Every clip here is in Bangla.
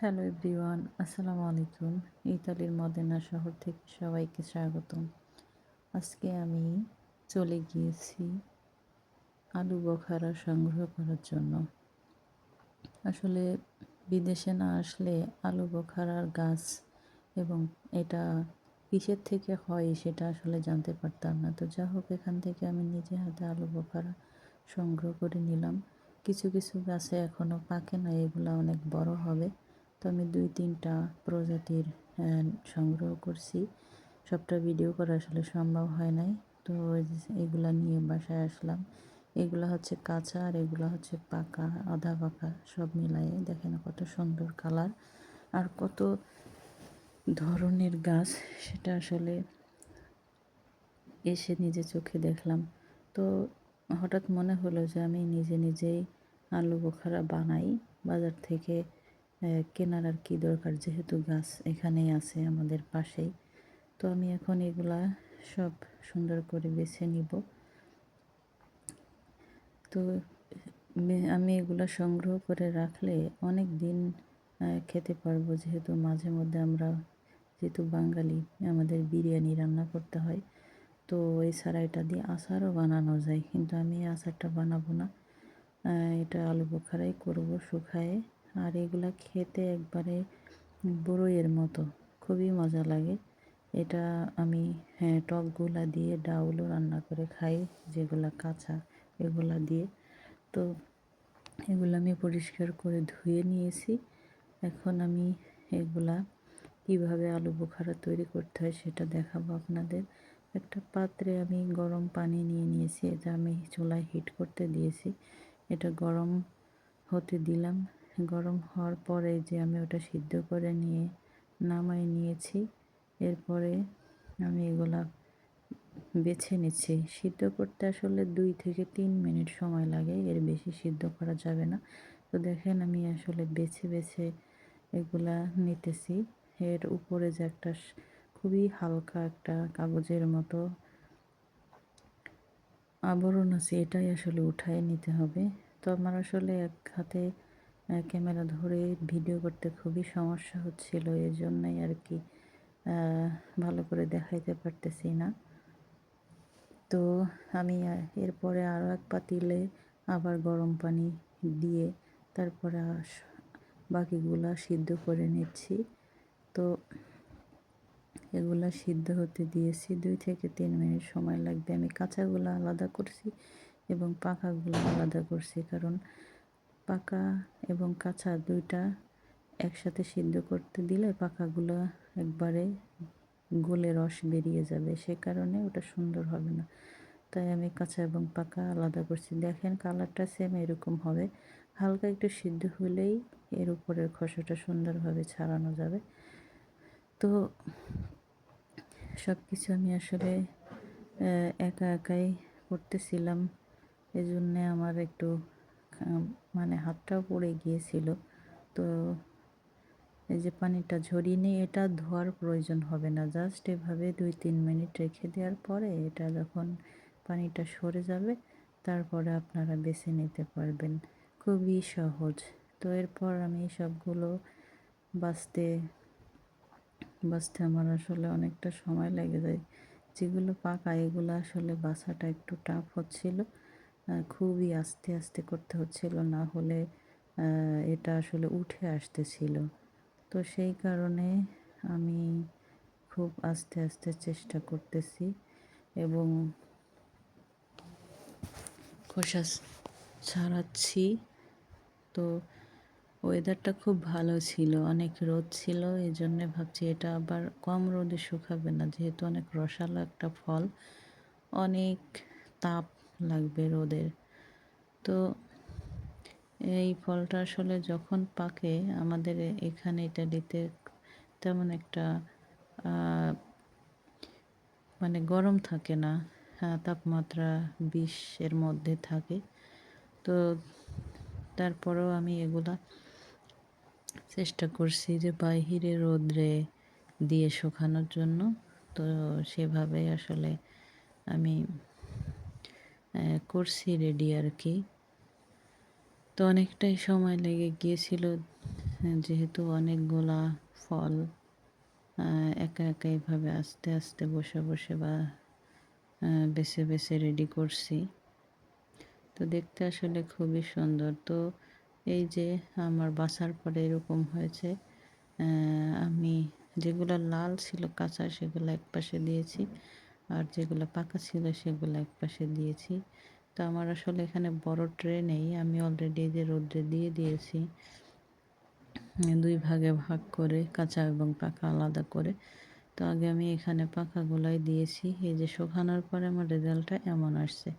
হ্যালো এভরিওয়ান, আসসালামু আলাইকুম। ইতালির মদেনা শহর থেকে সবাইকে স্বাগতম। আজকে আমি চলে গিয়েছি আলু বখারা সংগ্রহ করার জন্য। আসলে বিদেশে না আসলে আলু বখারার গাছ এবং এটা কিসের থেকে হয় সেটা আসলে জানতে পারতাম না। তো যা হোক, এখান থেকে আমি নিজে হাতে আলু বখারা সংগ্রহ করে নিলাম। কিছু কিছু গাছে এখনও পাকে না, এগুলো অনেক বড় হবে। তো আমি দুই তিনটা প্রজাতির সংগ্রহ করছি। সবটা ভিডিও করা আসলে সম্ভব হয় নাই। তো এগুলা নিয়ে বাসায় আসলাম। এগুলা হচ্ছে কাঁচা আর এগুলো হচ্ছে পাকা, আধা পাকা, সব মিলায়ে। দেখেন কত সুন্দর কালার আর কত ধরনের গাছ, সেটা আসলে এসে নিজে চোখে দেখলাম। তো হঠাৎ মনে হলো যে আমি নিজে নিজেই আলু বোখারা বানাই। বাজার থেকে কেনার আর কি দরকার যেহেতু গাছ এখানেই আছে আমাদের পাশেই। তো আমি এখন এগুলা সব সুন্দর করে বেছে নিব। তো আমি এগুলো সংগ্রহ করে রাখলে অনেক দিন খেতে পারব যেহেতু মাঝে মধ্যে আমরা যেহেতু বাঙালি, আমাদের বিরিয়ানি রান্না করতে হয়। তো এছাড়া এটা দিয়ে আচারও বানানো যায়, কিন্তু আমি আচারটা বানাবো না। এটা আলু বোখারাই করব শুকায়ে। আর এগুলা খেতে একবারে বড়ইয়ের মতো। খুবই মজা লাগে। এটা আমি হ্যাঁ টকগুলা দিয়ে ডাউলও রান্না করে খাই, যেগুলা কাঁচা, এগুলা দিয়ে। তো এগুলো আমি পরিষ্কার করে ধুয়ে নিয়েছি। এখন আমি এগুলা কীভাবে আলু বোখারা তৈরি করতে হয় সেটা দেখাবো আপনাদের। একটা পাত্রে আমি গরম পানি নিয়ে নিয়েছি, এটা আমি চুলায় হিট করতে দিয়েছি। এটা গরম হতে দিলাম। গরম হওয়ার পরে যে আমি ওটা সিদ্ধ করে নিয়ে, নামাই নিয়েছি। এরপরে আমি এগুলা বেছে নিচ্ছি। সিদ্ধ করতে আসলে দুই থেকে তিন মিনিট সময় লাগে, এর বেশি সিদ্ধ করা যাবে না। তো দেখেন আমি আসলে বেছে বেছে এগুলা নিতেছি। এর উপরে যে একটা খুবই হালকা একটা কাগজের মতো আবরণ আছে, এটাই আসলে উঠায় নিতে হবে। তো আমার আসলে এক হাতে ক্যামেরা ধরে ভিডিও করতে খুবই সমস্যা হচ্ছিল জন্যই আর কি ভালো করে দেখাইতে পারতেছি না। তো আমি এরপরে আরও এক পাতিলে আবার গরম পানি দিয়ে তারপরে বাকিগুলা সিদ্ধ করে নিচ্ছি। তো এগুলা সিদ্ধ হতে দিয়েছি, দুই থেকে তিন মিনিট সময় লাগবে। আমি কাঁচাগুলো আলাদা করছি এবং পাখাগুলো আলাদা করছি, কারণ পাকা এবং কাঁচা দুইটা একসাথে সিদ্ধ করতে দিলে পাকাগুলো একবারে গোলে রস বেরিয়ে যাবে। সে কারণে ওটা সুন্দর হবে না। তাই আমি কাঁচা এবং পাকা আলাদা করছি। দেখেন কালারটা সেম এরকম হবে। হালকা একটু সিদ্ধ হলেই এর উপরের খসাটা সুন্দরভাবে ছাড়ানো যাবে। তো সব কিছু আমি আসলে একা একাই করতেছিলাম। এজন্যে আমার একটু মানে হাতটাও পড়ে গিয়েছিল। তো এই যে পানিটা ঝরিয়ে নিয়ে এটা ধোয়ার প্রয়োজন হবে না। জাস্ট এভাবে দুই তিন মিনিট রেখে দেওয়ার পরে এটা যখন পানিটা সরে যাবে, তারপরে আপনারা বেছে নিতে পারবেন। খুবই সহজ। তো এরপর আমি সবগুলো বাঁচতে বাঁচতে আমার আসলে অনেকটা সময় লেগে যায়। যেগুলো পাকা, এগুলো আসলে বাসাটা একটু টাফ হচ্ছিল। খুবই আস্তে আস্তে করতে হচ্ছিল, না হলে এটা আসলে উঠে আসতেছিল। তো সেই কারণে আমি খুব আস্তে আস্তে চেষ্টা করতেছি এবং খোসা ছাড়াচ্ছি। তো ওয়েদারটা খুব ভালো ছিল, অনেক রোদ ছিল এই জন্যে ভাবছি এটা আবার কম রোদে শুকাবে না, যেহেতু অনেক রসালো একটা ফল। অনেক তাপ লাগবে রোদের। তো এই ফলটা আসলে যখন পাকে, আমাদের এখানে ইটালিতে তেমন একটা মানে গরম থাকে না। তাপমাত্রা বিশের মধ্যে থাকে। তো তারপরেও আমি এগুলা চেষ্টা করছি যে বাহিরে রোদ্রে দিয়ে শুকানোর জন্য। তো সেভাবে আসলে আমি করছি রেডি আর কি। তো অনেকটাই সময় লেগে গিয়েছিল যেহেতু অনেকগুলা ফল একা একা এইভাবে আস্তে আস্তে বসে বসে বা বেছে বেছে রেডি করছি। তো দেখতে আসলে খুবই সুন্দর। তো এই যে আমার বাসার পরে এরকম হয়েছে আমি যেগুলো লাল ছিল কাঁচা সেগুলো এক পাশে দিয়েছি। আর যেগুলো পাকা ছিল সেগুলো এক পাশে দিয়েছি। তো আমার আসলে এখানে বড় ট্রে নেই, আমি অলরেডি যে রোদ্রে দিয়ে দিয়েছি। দুই ভাগে ভাগ করে, কাঁচা এবং পাকা আলাদা করে। তো আগে আমি এখানে পাকাগুলাই দিয়েছি। এই যে শুকানোর পরে আমার রেজাল্টটা এমন আসছে।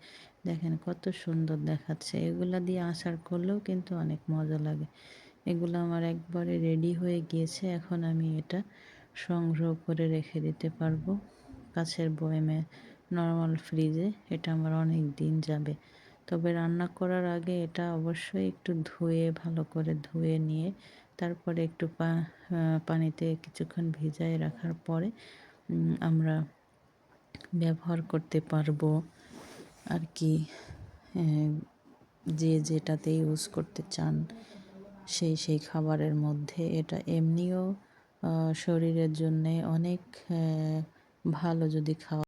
দেখেন কত সুন্দর দেখাচ্ছে। এগুলা দিয়ে আচার করলেও কিন্তু অনেক মজা লাগে। এগুলো আমার একবারে রেডি হয়ে গিয়েছে। এখন আমি এটা সংগ্রহ করে রেখে দিতে পারব। কাছের বয়েমে নর্মাল ফ্রিজে এটা আমার অনেক দিন যাবে। তবে রান্না করার আগে এটা অবশ্যই একটু ধুয়ে, ভালো করে ধুয়ে নিয়ে, তারপরে একটু পা পানিতে কিছুক্ষণ ভিজায় রাখার পরে আমরা ব্যবহার করতে পারব আর কি যে যেটাতে ইউজ করতে চান, সেই সেই খাবারের মধ্যে। এটা এমনিও শরীরের জন্যে অনেক ভালো যদি খাওয়া